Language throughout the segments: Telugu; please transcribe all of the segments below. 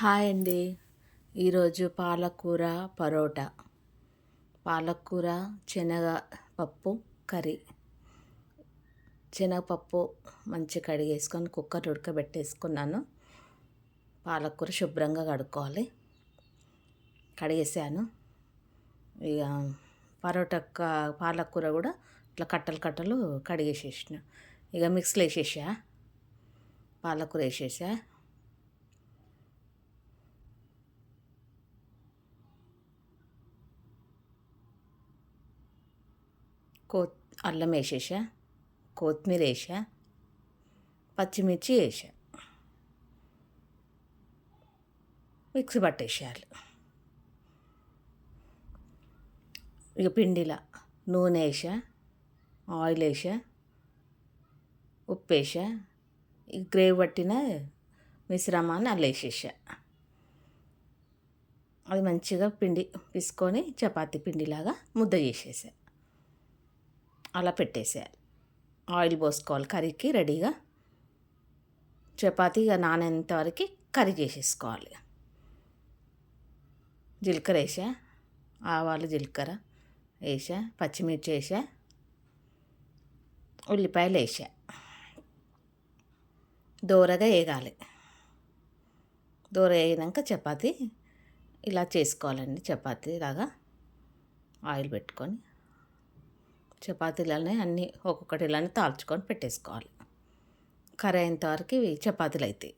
హాయ్ అండి. ఈరోజు పాలకూర పరోటా. పాలకూర శనగ పప్పు కర్రీ. శనగపప్పు మంచిగా కడిగేసుకొని కుక్కర్ ఉడకబెట్టేసుకున్నాను. పాలకూర శుభ్రంగా కడుక్కోవాలి. కడిగేసాను. ఇక పరోటా పాలకూర కూడా ఇట్లా కట్టలు కట్టలు కడిగేసేసిన. ఇక మిక్స్లో వేసేసా? పాలకూర వేసేసా? కో అల్లం వేసేసా కొత్తిమీర వేసా పచ్చిమిర్చి వేసా. మిక్సీ పట్టేసేయాలి. ఇక పిండిలా నూనె వేసా ఆయిల్ వేసా ఉప్పు వేసా ఇక గ్రేవ్ పట్టిన మిశ్రమాన్ని అల్ల వేసేసా. అది మంచిగా పిండి పిసుకొని చపాతీ పిండిలాగా ముద్ద చేసేసా. అలా పెట్టేసేయాలి ఆయిల్ పోసుకోవాలి కర్రీకి రెడీగా. చపాతీ ఇక నానేంత వరకు కర్రీ చేసేసుకోవాలి జీలకర్ర వేసా ఆవాలు జీలకర్ర వేసా పచ్చిమిర్చి వేసా ఉల్లిపాయలు వేసా. దూరగా వేగాలి. దూర వేగినాక చపాతీ ఇలా చేసుకోవాలండి చపాతీ లాగా ఆయిల్ పెట్టుకొని. చపాతీలనే అన్నీ ఒక్కొక్కటి ఇలానే తాల్చుకొని పెట్టేసుకోవాలి. కర్రీ అయినంత వరకు ఇవి చపాతీలు అవుతాయి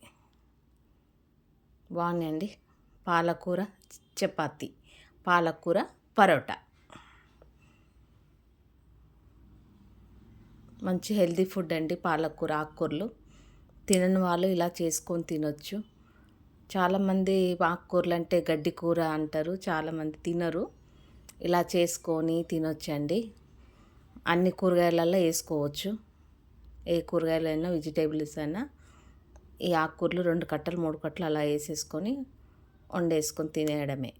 బాగున్నాయండి. పాలకూర చపాతి పాలకూర పరోటా. మంచి హెల్తీ ఫుడ్ అండి పాలకూర ఆకుకూరలు. తినని వాళ్ళు ఇలా చేసుకొని తినొచ్చు. చాలామంది ఆకుకూరలు అంటే గడ్డి కూర అంటారు. చాలామంది తినరు. ఇలా చేసుకొని తినొచ్చండి. అన్ని కూరగాయలల్లో వేసుకోవచ్చు. ఏ కూరగాయలైనా వెజిటేబుల్స్ అయినా ఈ ఆకుకూరలు రెండు కట్టలు మూడు కట్టలు అలా వేసేసుకొని వండేసుకొని తినేయడమే.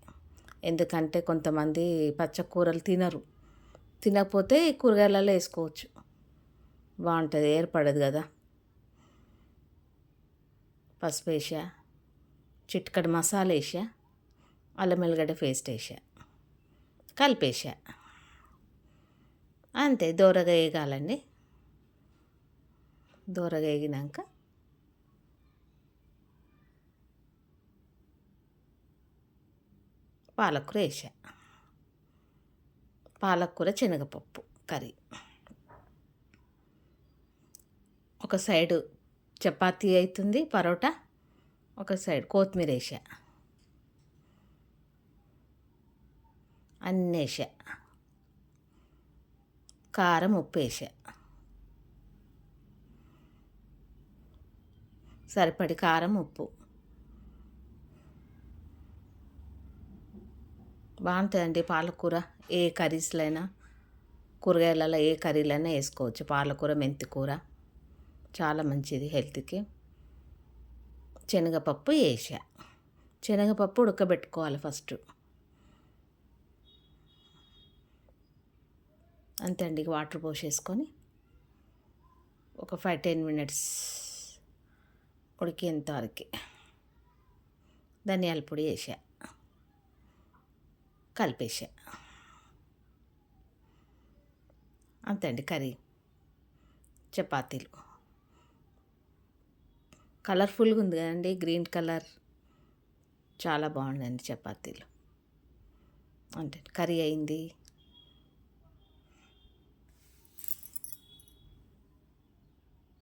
ఎందుకంటే కొంతమంది పచ్చకూరలు తినరు. తినకపోతే కూరగాయలలో వేసుకోవచ్చు. బాగుంటుంది ఏర్పడదు కదా. పసుపు వేసా చిట్కడ మసాలా వేసా అల్లం వెల్లిగడ్డ పేస్ట్ వేసా కలిపేసా అంతే దూరగా వేయగాలండి దూరగా వేగినాక. పాలకూర వేసా. పాలకూర శనగపప్పు కర్రీ. ఒక సైడు చపాతీ అవుతుంది పరోటా ఒక సైడ్ కొత్తిమీర వేసా. అన్నీ వేసా. కారం ఉప్పు వేసా. సరిపడి కారం ఉప్పు. బాగుంటుందండి పాలకూర. ఏ కర్రీస్లైనా కూరగాయలలో ఏ కర్రీలైనా వేసుకోవచ్చు. పాలకూర మెంతి కూర చాలా మంచిది హెల్త్కి. శనగపప్పు వేసా. శనగపప్పు ఉడకబెట్టుకోవాలి ఫస్ట్. అంతే అండి వాటర్ పోసేసుకొని ఒక ఫైవ్ టెన్ మినిట్స్ ఉడికేంత వరకు. ధనియాల పొడి వేసా కలిపేసా. అంతే అండి కర్రీ చపాతీలు. కలర్ఫుల్గా ఉంది కదండి గ్రీన్ కలర్. చాలా బాగుందండి చపాతీలు. అంటే కర్రీ అయింది.